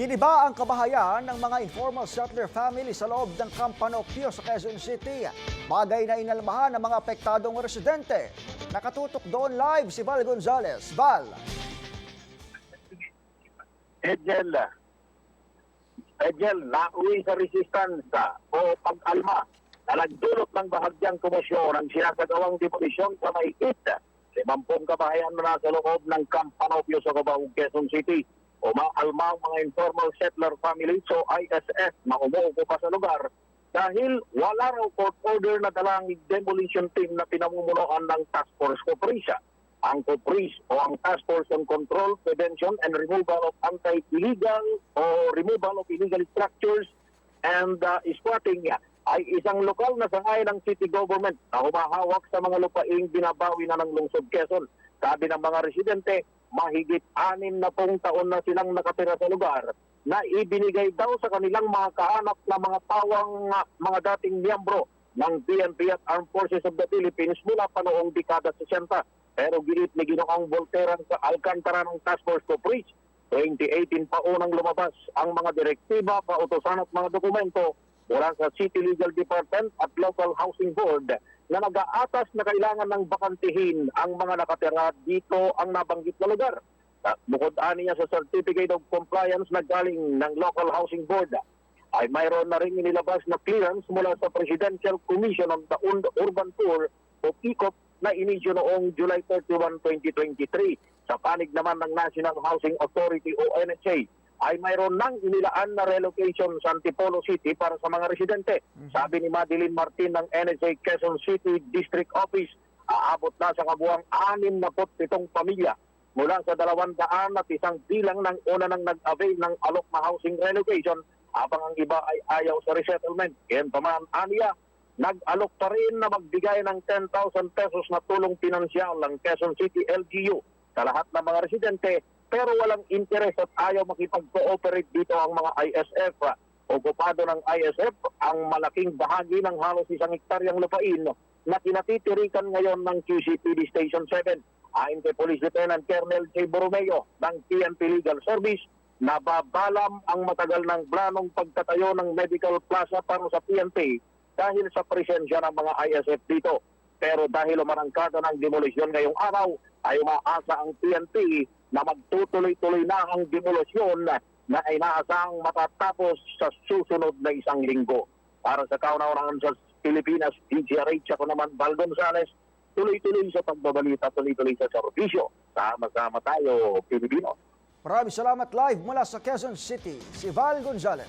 Giniba ang kabahayan ng mga informal settler family sa loob ng Campanopio sa Quezon City. Bagay na inalmahan ng mga apektadong residente. Nakatutok doon live si Val Gonzalez. Val, Edgel, Edgel, nauwi sa resistansa o pag-alma na nagdulot ng bahagyang komosyon ang sinasagawang demolisyon sa may IT. Limampung kabahayan na nasa loob ng Campanopio sa Cubao, Quezon City. Umaalma ang mga informal settler families o ISF na umuupo sa lugar dahil wala raw court order na dalang demolition team na pinamumunuan ng Task Force Coprisa. Ang COPRIS o ang Task Force on Control, Prevention and Removal of Anti-Illegal o Removal of Illegal Structures and uh, Squatting ay isang lokal na sangay ng city government na humahawak sa mga lupaing binabawi na ng lungsod Quezon. Sabi ng mga residente, mahigit anim na pong taon na silang nakatira sa lugar na ibinigay daw sa kanilang mga kaanak na mga tawang uh, mga dating miyembro ng PNP at Armed Forces of the Philippines mula pa noong dekada 60. Pero giit ni Ginoong Volteran sa Alcantara ng Task Force Coprich, 2018 pa unang lumabas ang mga direktiba, pautosan at mga dokumento mula sa City Legal Department at Local Housing Board na nag-aatas na kailangan ng bakantihin ang mga nakatira dito ang nabanggit na lugar. At bukod niya sa Certificate of Compliance na galing ng Local Housing Board, ay mayroon na rin inilabas na clearance mula sa Presidential Commission on the Ur- Urban Tour o PICOP na inisyo noong July 31, 2023. Sa panig naman ng National Housing Authority o NHA, ay mayroon nang inilaan na relocation sa Antipolo City para sa mga residente. Sabi ni Madeline Martin ng NHA Quezon City District Office, aabot na sa kabuang 67 pamilya mula sa dalawang daan at isang bilang ng una nang nag-avail ng alok na housing relocation habang ang iba ay ayaw sa resettlement. Yan paman, aniya, nag-alok pa rin na magbigay ng 10,000 pesos na tulong pinansyal ng Quezon City LGU sa lahat ng mga residente pero walang interes at ayaw makipag-cooperate dito ang mga ISF. Okupado ng ISF ang malaking bahagi ng halos isang hektaryang lupain na kinatitirikan ngayon ng QCPD Station 7. Ayon kay Police Lieutenant Colonel J. Borromeo ng PNP Legal Service, nababalam ang matagal ng planong pagtatayo ng medical plaza para sa PNP dahil sa presensya ng mga ISF dito. Pero dahil umarangkada ng demolisyon ngayong araw, ay umaasa ang PNP na magtutuloy-tuloy na ang demolisyon na inaasang matatapos sa susunod na isang linggo. Para sa kauna-unahan sa Pilipinas, DGRH, ako naman, Val Gonzales, tuloy-tuloy sa pagbabalita, tuloy-tuloy sa serbisyo. Sama-sama tayo, Pilipino. maraming salamat live mula sa Quezon City, si Val Gonzalez.